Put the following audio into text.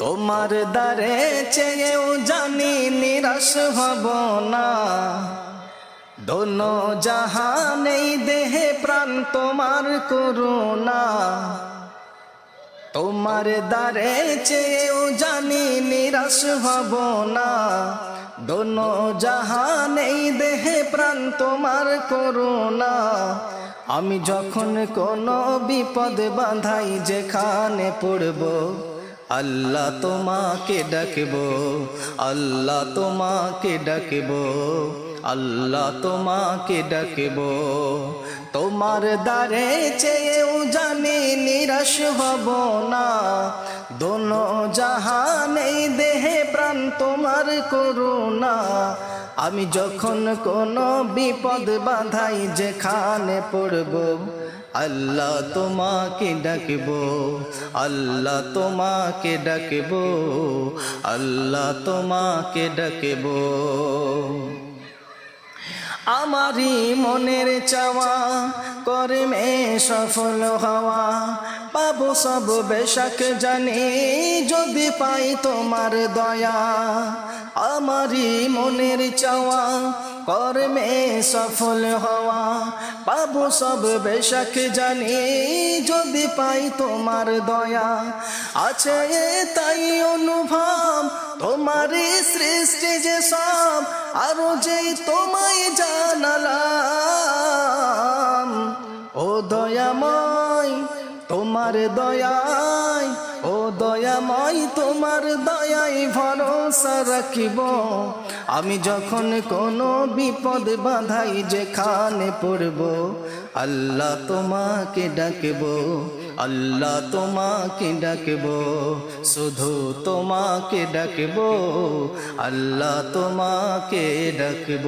তোমার দ্বারে চেয়েও জানি নিরাশ হব না। দোনো জাহানেই দেহে প্রাণ তোমার করুণা। তোমার দ্বারে চেয়েও জানি নিরাশ হব না। দোনো জাহানেই দেহে প্রাণ তোমার করুণা। আমি যখন কোনো বিপদ বাঁধাই যেখানে পড়ব আল্লাহ তোমাকে ডাকব, আল্লাহ তোমাকে ডাকব, আল্লাহ তোমাকে ডাকব। তোমার দ্বারে চেয়েও জানি নিরাশ হব না দোনো জাহানেই দেহে প্রাণ তোমার করুণা। আমি যখন কোনো বিপদ বাঁধাই যেখানে পড়ব, আল্লাহ তোমাকে ডাকব, আল্লাহ তোমাকে ডাকব, আল্লাহ তোমাকে ডাকব। আমারই মনের চাওয়া, কর্মে সফল হওয়া। পাবো সব বেশাক জানি, যদি পাই তোমার দয়া। আমারই মনের চাওয়া, কর্মে সফল হওয়া। পাবো সব বেশাক জানি, যদি পাই তোমার দয়া। আছে তাই অনুভব তোমার সৃষ্টি যে সব, আরও যে তোমায় দয়াময়, তোমার দয়ায় ও দয়াময়, তোমার দয়ায় ভরসা রাখিব। আমি যখন কোনো বিপদ বাধাই যেখানে পড়ব, আল্লাহ তোমাকে ডাকব, আল্লাহ তোমাকে ডাকব, শুধু তোমাকে ডাকব, আল্লাহ তোমাকে ডাকব।